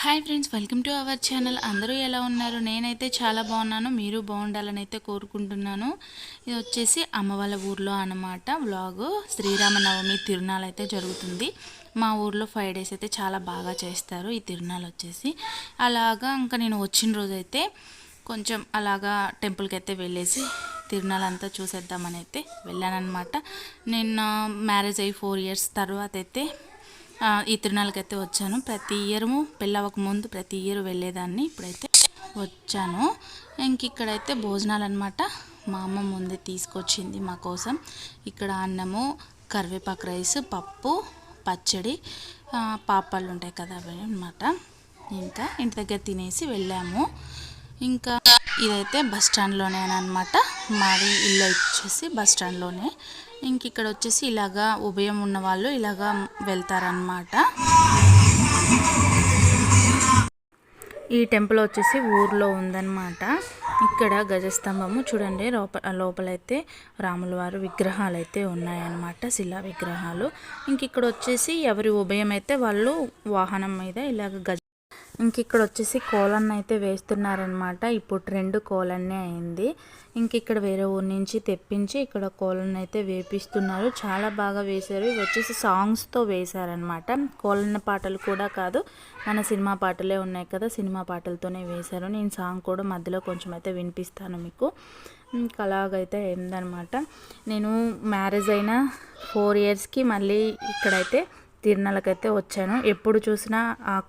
Hi friends welcome to our channel. అందరూ ఎలా ఉన్నారు? నేనైతే చాలా బాగున్నాను. మీరు బాగుండాలని అయితే కోరుకుంటున్నాను. ఇది వచ్చేసి అమ్మ వాళ్ళ ఊర్లో అన్నమాట వ్లాగ్. శ్రీరామనవమి తిరునాళ్ళు అయితే జరుగుతుంది. మా ఊర్లో ఫైవ్ డేస్ అయితే చాలా బాగా చేస్తారు ఈ తిరునాళ్ళు వచ్చేసి. అలాగా ఇంకా నేను వచ్చిన రోజు అయితే కొంచెం అలాగా టెంపుల్కి అయితే వెళ్ళేసి తిరునాళ్ళంతా చూసేద్దామని అయితే వెళ్ళానమాట నిన్న మ్యారేజ్ అయ్యి ఫోర్ ఇయర్స్ తర్వాత అయితే ఈ తిరునాళ్ళకైతే అయితే వచ్చాను. ప్రతి ఇయర్ము పెళ్ళవక ముందు ప్రతి ఇయర్ వెళ్ళేదాన్ని. ఇప్పుడైతే వచ్చాను. ఇంక ఇక్కడైతే భోజనాలు అనమాట మా అమ్మ ముందే తీసుకొచ్చింది మా కోసం. ఇక్కడ అన్నము కరివేపాకు రైస్ పప్పు పచ్చడి పాపాలు ఉంటాయి కదా అవి అనమాట ఇంకా ఇంటి దగ్గర తినేసి వెళ్ళాము. ఇంకా ఇదైతే బస్ స్టాండ్లోనే అనమాట మాది ఇల్లు వచ్చేసి బస్ స్టాండ్లోనే. ఇంక ఇక్కడ వచ్చేసి ఇలాగా ఉభయం ఉన్న వాళ్ళు ఇలాగా వెళ్తారనమాట ఈ టెంపుల్ వచ్చేసి ఊర్లో ఉందన్నమాట. ఇక్కడ గజస్తంభము చూడండి లోప లోపలైతే రాముల వారు విగ్రహాలు అయితే ఉన్నాయన్నమాట శిలా విగ్రహాలు. ఇంక ఇక్కడ వచ్చేసి ఎవరి ఉభయం అయితే వాళ్ళు వాహనం మీద ఇలాగ గజ ఇంక ఇక్కడ వచ్చేసి కోలన్న అయితే వేస్తున్నారనమాట ఇప్పుడు ట్రెండ్ కోలన్నే అయింది. ఇంక ఇక్కడ వేరే ఊరి నుంచి తెప్పించి ఇక్కడ కోలన్న అయితే వేపిస్తున్నారు. చాలా బాగా వేశారు. ఇవి వచ్చేసి సాంగ్స్తో వేశారనమాట కోలన్న పాటలు కూడా కాదు మన సినిమా పాటలే ఉన్నాయి కదా సినిమా పాటలతోనే వేశారు. నేను సాంగ్ కూడా మధ్యలో కొంచెం అయితే వినిపిస్తాను మీకు. ఇంకా అలాగైతే అయిందనమాట నేను మ్యారేజ్ అయిన ఫోర్ ఇయర్స్కి మళ్ళీ ఇక్కడైతే తిరునాళ్ళకైతే వచ్చాను. ఎప్పుడు చూసినా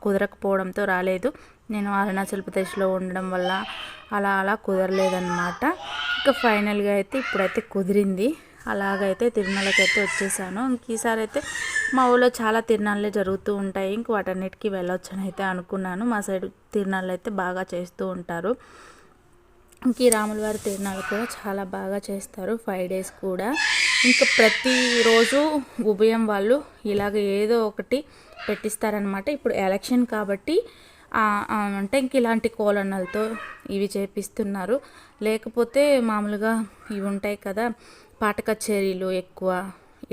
కుదరకపోవడంతో రాలేదు. నేను అరుణాచల్ ప్రదేశ్లో ఉండడం వల్ల అలా అలా కుదరలేదన్నమాట. ఇంకా ఫైనల్గా అయితే ఇప్పుడైతే కుదిరింది. అలాగైతే తిరునాళ్ళకైతే వచ్చేసాను. ఇంక ఈసారి అయితే మా ఊళ్ళో చాలా తిరునాళ్ళే జరుగుతూ ఉంటాయి. ఇంక వాటన్నిటికీ వెళ్ళొచ్చని అయితే అనుకున్నాను. మా సైడ్ తిరునాళ్ళు అయితే బాగా చేస్తూ ఉంటారు. ఇంక ఈ రాములవారి తిరునాళ్ళు కూడా చాలా బాగా చేస్తారు. ఫైవ్ డేస్ కూడా. ఇంకా ప్రతిరోజు ఉభయం వాళ్ళు ఇలాగ ఏదో ఒకటి పెట్టిస్తారనమాట ఇప్పుడు ఎలక్షన్ కాబట్టి అంటే ఇంక ఇలాంటి కోలన్నలతో ఇవి చేపిస్తున్నారు. లేకపోతే మామూలుగా ఇవి ఉంటాయి కదా పాట కచేరీలు ఎక్కువ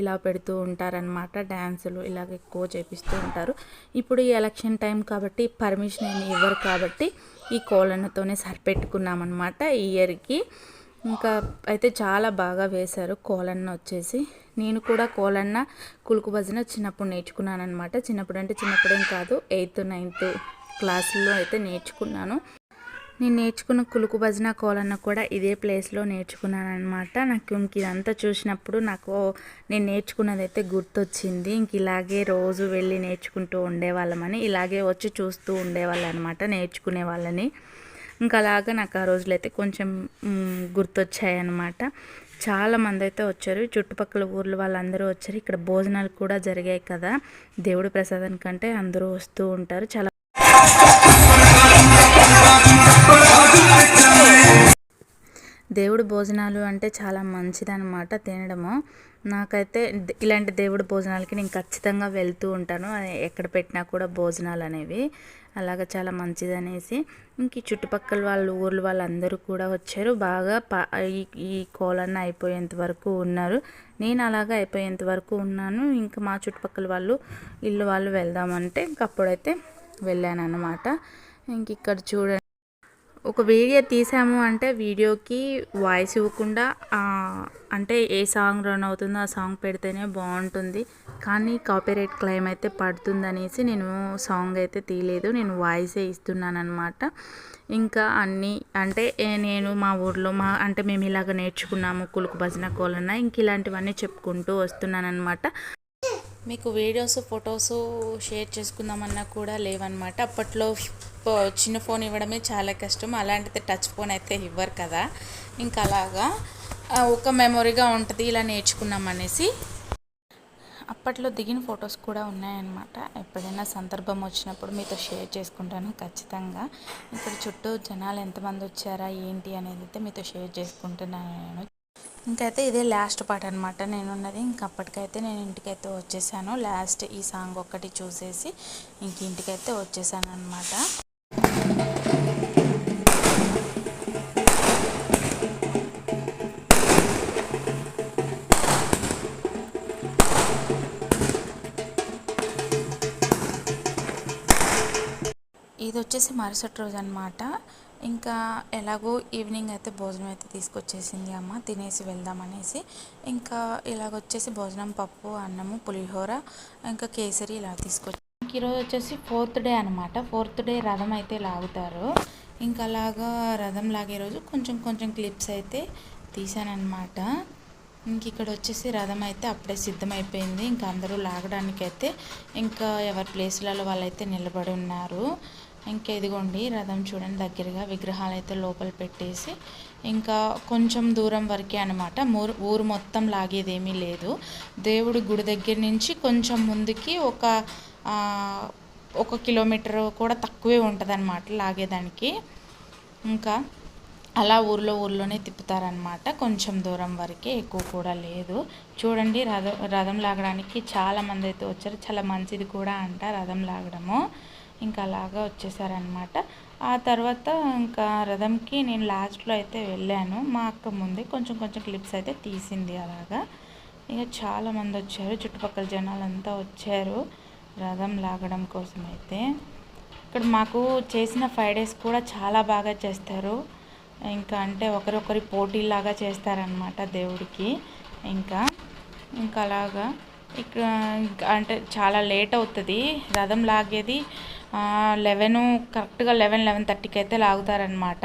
ఇలా పెడుతూ ఉంటారనమాట డ్యాన్సులు ఇలాగ ఎక్కువ చేపిస్తూ ఉంటారు. ఇప్పుడు ఈ ఎలక్షన్ టైం కాబట్టి పర్మిషన్ ఏమి ఇవ్వరు కాబట్టి ఈ కోలన్నతోనే సరిపెట్టుకున్నామన్నమాట ఈ ఇయర్కి. ఇంకా అయితే చాలా బాగా వేశారు కోలన్న వచ్చేసి. నేను కూడా కోలన్న కులుకు భజన చిన్నప్పుడు నేర్చుకున్నాను అనమాట చిన్నప్పుడు అంటే చిన్నప్పుడేం కాదు ఎయిత్ నైన్త్ క్లాసుల్లో అయితే నేర్చుకున్నాను. నేను నేర్చుకున్న కులుకు భజన కోలన్న కూడా ఇదే ప్లేస్లో నేర్చుకున్నాను అనమాట నాకు ఇంక ఇదంతా చూసినప్పుడు నాకు నేను నేర్చుకున్నది అయితే గుర్తొచ్చింది. ఇంక ఇలాగే రోజు వెళ్ళి నేర్చుకుంటూ ఉండేవాళ్ళమని ఇలాగే వచ్చి చూస్తూ ఉండేవాళ్ళు అనమాట నేర్చుకునే వాళ్ళని. ఇంకా అలాగా నాకు ఆ రోజులైతే కొంచెం గుర్తొచ్చాయి అన్నమాట చాలా మంది అయితే వచ్చారు. చుట్టుపక్కల ఊర్ల వాళ్ళందరూ వచ్చారు. ఇక్కడ భోజనాలు కూడా జరిగాయి కదా. దేవుడి ప్రసాదానికంటే అందరూ వస్తూ ఉంటారు. చాలా దేవుడు భోజనాలు అంటే చాలా మంచిదన్నమాట తినడము. నాకైతే ఇలాంటి దేవుడి భోజనాలకి నేను ఖచ్చితంగా వెళ్తూ ఉంటాను. ఎక్కడ పెట్టినా కూడా భోజనాలు అనేవి. అలాగ చాలా మంచిది అనేసి ఇంక ఈ చుట్టుపక్కల వాళ్ళ ఊర్లు వాళ్ళందరూ కూడా వచ్చారు. బాగా పా ఈ ఈ కోలన్న అయిపోయేంత వరకు ఉన్నారు. నేను అలాగా అయిపోయేంత వరకు ఉన్నాను. ఇంకా మా చుట్టుపక్కల వాళ్ళు ఇల్లు వాళ్ళు వెళ్దామంటే ఇంక అప్పుడైతే వెళ్ళాను అనమాట ఇంక ఇక్కడ చూడండి. ఒక వీడియో తీసాము అంటే వీడియోకి వాయిస్ ఇవ్వకుండా అంటే ఏ సాంగ్ రన్ అవుతుందో ఆ సాంగ్ పెడితేనే బాగుంటుంది. కానీ కాపీరైట్ క్లెయిమ్ అయితే పడుతుందనేసి నేను సాంగ్ అయితే తీయలేదు. నేను వాయిసే ఇస్తున్నాను అనమాట ఇంకా అన్నీ అంటే నేను మా ఊర్లో మా అంటే మేము ఇలాగ నేర్చుకున్నాము కులుకు భజన కోలన్న ఇంక ఇలాంటివన్నీ చెప్పుకుంటూ వస్తున్నాను అనమాట మీకు వీడియోస్ ఫొటోస్ షేర్ చేసుకుందామన్నా కూడా లేవన్నమాట. అప్పట్లో చిన్న ఫోన్ ఇవ్వడమే చాలా కష్టం. అలాంటిది టచ్ ఫోన్ అయితే ఇవ్వరు కదా. ఇంకా అలాగా ఒక మెమొరీగా ఉంటుంది ఇలా నేర్చుకున్నాం అనేసి. అప్పట్లో దిగిన ఫొటోస్ కూడా ఉన్నాయన్నమాట. ఎప్పుడైనా సందర్భం వచ్చినప్పుడు మీతో షేర్ చేసుకుంటాను ఖచ్చితంగా. ఇక్కడ చుట్టూ జనాలు ఎంతమంది వచ్చారా ఏంటి అనేది అయితే మీతో షేర్ చేసుకుంటున్నాను. నేను ఇంకైతే ఇదే లాస్ట్ పార్ట్ అనమాట నేను ఉన్నది అప్పటికైతే నేను ఇంటికైతే వచ్చేసాను. లాస్ట్ ఈ సాంగ్ ఒక్కటి చూసేసి ఇంక ఇంటికైతే వచ్చేసాను అనమాట వచ్చేసి మరుసటి రోజు అనమాట ఇంకా ఎలాగో ఈవినింగ్ అయితే భోజనం అయితే తీసుకొచ్చేసింది అమ్మ తినేసి వెళ్దామనేసి ఇంకా ఇలాగొచ్చేసి భోజనం పప్పు అన్నము పులిహోర ఇంకా కేసరి ఇలా తీసుకొచ్చి ఈరోజు వచ్చేసి ఫోర్త్ డే అనమాట ఫోర్త్ డే రథం అయితే లాగుతారు. ఇంకా అలాగా రథం లాగే రోజు కొంచెం కొంచెం క్లిప్స్ అయితే తీసానమాట ఇంక ఇక్కడ వచ్చేసి రథం అయితే అప్పుడే సిద్ధమైపోయింది. ఇంకా అందరూ లాగడానికి అయితే ఇంకా ఎవరి ప్లేస్లలో వాళ్ళైతే నిలబడి ఉన్నారు. ఇంకా ఇదిగోండి రథం చూడండి దగ్గరగా విగ్రహాలు అయితే లోపల పెట్టేసి ఇంకా కొంచెం దూరం వరకే అనమాట ఊరు ఊరు మొత్తం లాగేదేమీ లేదు. దేవుడి గుడి దగ్గర నుంచి కొంచెం ముందుకి ఒక ఒక కిలోమీటర్ కూడా తక్కువే ఉంటుంది అనమాట లాగేదానికి. ఇంకా అలా ఊర్లో ఊర్లోనే తిప్పుతారనమాట కొంచెం దూరం వరకే ఎక్కువ కూడా లేదు. చూడండి రథం రథం లాగడానికి చాలామంది అయితే వచ్చారు. చాలా మంచిది కూడా అంట రథం లాగడము. ఇంకా అలాగా వచ్చేసారనమాట ఆ తర్వాత ఇంకా రథంకి నేను లాస్ట్లో అయితే వెళ్ళాను. మా అక్క ముందే కొంచెం కొంచెం క్లిప్స్ అయితే తీసింది అలాగా. ఇక చాలామంది వచ్చారు. చుట్టుపక్కల జనాలంతా వచ్చారు రథం లాగడం కోసం అయితే. ఇక్కడ మాకు చేసిన ఫైవ్ డేస్ కూడా చాలా బాగా చేస్తారు. ఇంకా అంటే ఒకరొకరి పోటీలాగా చేస్తారనమాట దేవుడికి. ఇంకా ఇంకా అలాగా. ఇక్కడ అంటే చాలా లేట్ అవుతుంది. రథం లాగేది లెవెన్ కరెక్ట్గా లెవెన్ లెవెన్ థర్టీకి అయితే లాగుతారనమాట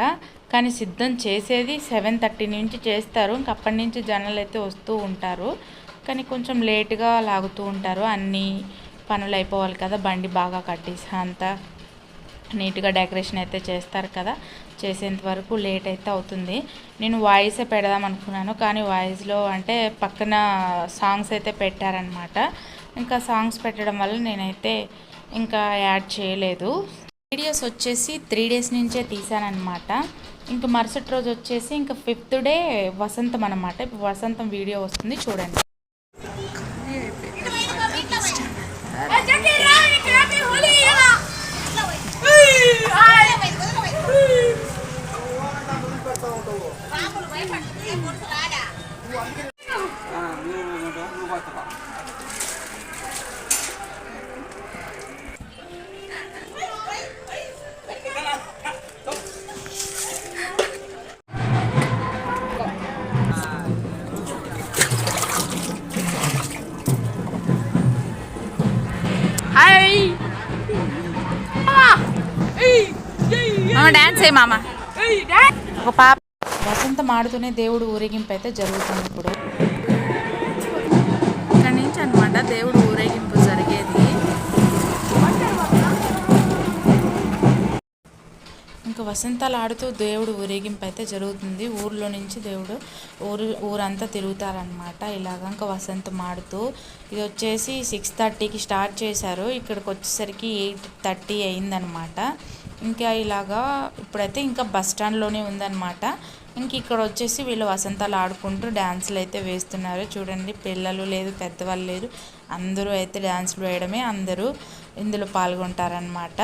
కానీ సిద్ధం చేసేది సెవెన్ థర్టీ నుంచి చేస్తారు. ఇంక అప్పటి నుంచి జనాలు అయితే వస్తూ ఉంటారు. కానీ కొంచెం లేట్గా లాగుతూ ఉంటారు. అన్నీ పనులు అయిపోవాలి కదా బండి బాగా కట్టేసి అంతా నీట్గా డెకరేషన్ అయితే చేస్తారు కదా చేసేంత వరకు లేట్ అయితే అవుతుంది. నేను వాయిసే పెడదాం అనుకున్నాను. కానీ వాయిస్లో అంటే పక్కన సాంగ్స్ అయితే పెట్టారనమాట ఇంకా సాంగ్స్ పెట్టడం వల్ల నేనైతే ఇంకా యాడ్ చేయలేదు. వీడియోస్ వచ్చేసి త్రీ డేస్ నుంచే తీసానమాట ఇంకా మరుసటి రోజు వచ్చేసి ఇంకా ఫిఫ్త్ డే వసంతం అనమాట ఇప్పుడు వసంతం వీడియో వస్తుంది చూడండి. డాన్స్ మామ. ఒక పాప వసంతం ఆడుతూనే దేవుడు ఊరేగింపు అయితే జరుగుతుంది ఇప్పుడు. ఇక్కడ నుంచి అనమాట దేవుడు ఇంకా వసంతాలు ఆడుతూ దేవుడు ఊరేగింపు అయితే జరుగుతుంది. ఊర్లో నుంచి దేవుడు ఊరు ఊరంతా తిరుగుతారనమాట ఇలాగ ఇంకా వసంతం ఆడుతూ ఇది వచ్చేసి సిక్స్ థర్టీకి స్టార్ట్ చేశారు. ఇక్కడికి వచ్చేసరికి ఎయిట్ థర్టీ అయిందనమాట ఇంకా ఇలాగా ఇప్పుడైతే ఇంకా బస్ స్టాండ్లోనే ఉందన్నమాట. ఇంక ఇక్కడ వచ్చేసి వీళ్ళు వసంతాలు ఆడుకుంటూ డ్యాన్సులు అయితే వేస్తున్నారు. చూడండి పిల్లలు లేదు పెద్దవాళ్ళు లేదు అందరూ అయితే డ్యాన్సులు వేయడమే అందరూ ఇందులో పాల్గొంటారనమాట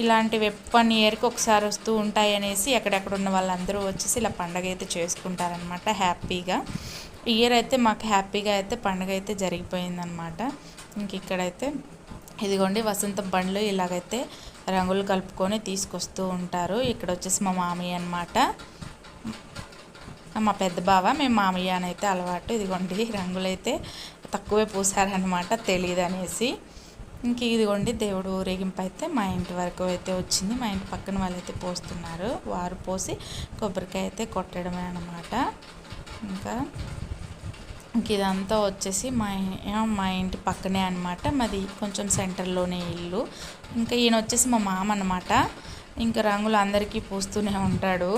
ఇలాంటివి వన్ ఇయర్కి ఒకసారి వస్తూ ఉంటాయి అనేసి ఎక్కడెక్కడ ఉన్న వాళ్ళందరూ వచ్చేసి ఇలా పండగ అయితే చేసుకుంటారనమాట హ్యాపీగా. ఇయర్ అయితే మాకు హ్యాపీగా అయితే పండగ అయితే జరిగిపోయిందనమాట ఇంక ఇక్కడైతే ఇదిగోండి వసంత బండ్లు ఇలాగైతే రంగులు కలుపుకొని తీసుకొస్తూ ఉంటారు. ఇక్కడ వచ్చేసి మా మామయ్య అనమాట మా పెద్ద బావ మేము మామయ్య అని అయితే అలవాటు. ఇదిగోండి రంగులైతే తక్కువే పూసారనమాట తెలియదు అనేసి ఇంక ఇదిగోండి దేవుడు ఊరేగింపు అయితే మా ఇంటి వరకు అయితే వచ్చింది. మా ఇంటి పక్కన వాళ్ళైతే పోస్తున్నారు. వారు పోసి కొబ్బరికాయ అయితే కొట్టడమే అనమాట ఇంకా ఇంక ఇదంతా వచ్చేసి మా మా ఇంటి పక్కనే అనమాట మాది కొంచెం సెంటర్లోనే ఇల్లు. ఇంకా ఈయన వచ్చేసి మా మామ అనమాట ఇంకా రంగులు అందరికీ పూస్తూనే ఉంటాడు.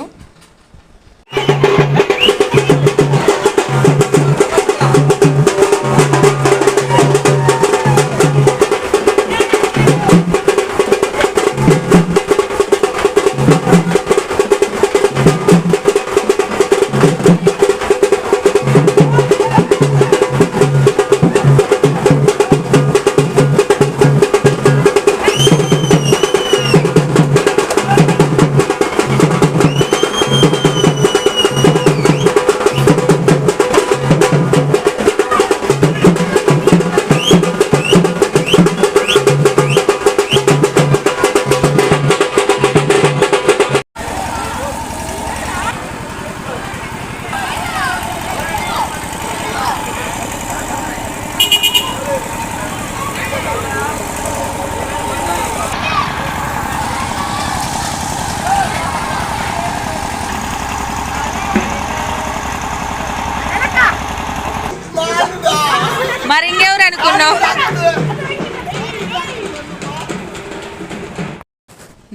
మరి ఇంకెవరు అనుకున్నావు?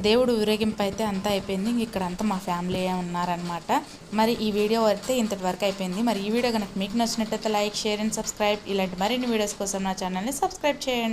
దేవుడు ఊరేగింపు అయితే అంతా అయిపోయింది. ఇక్కడ అంతా మా ఫ్యామిలీ ఉన్నారనమాట మరి ఈ వీడియో అయితే ఇంతటి వరకు అయిపోయింది. మరి ఈ వీడియో కనుక మీకు నచ్చినట్టయితే లైక్ షేర్ అండ్ సబ్స్క్రైబ్. ఇలాంటి మరిన్ని వీడియోస్ కోసం నా ఛానల్ని సబ్స్క్రైబ్ చేయండి.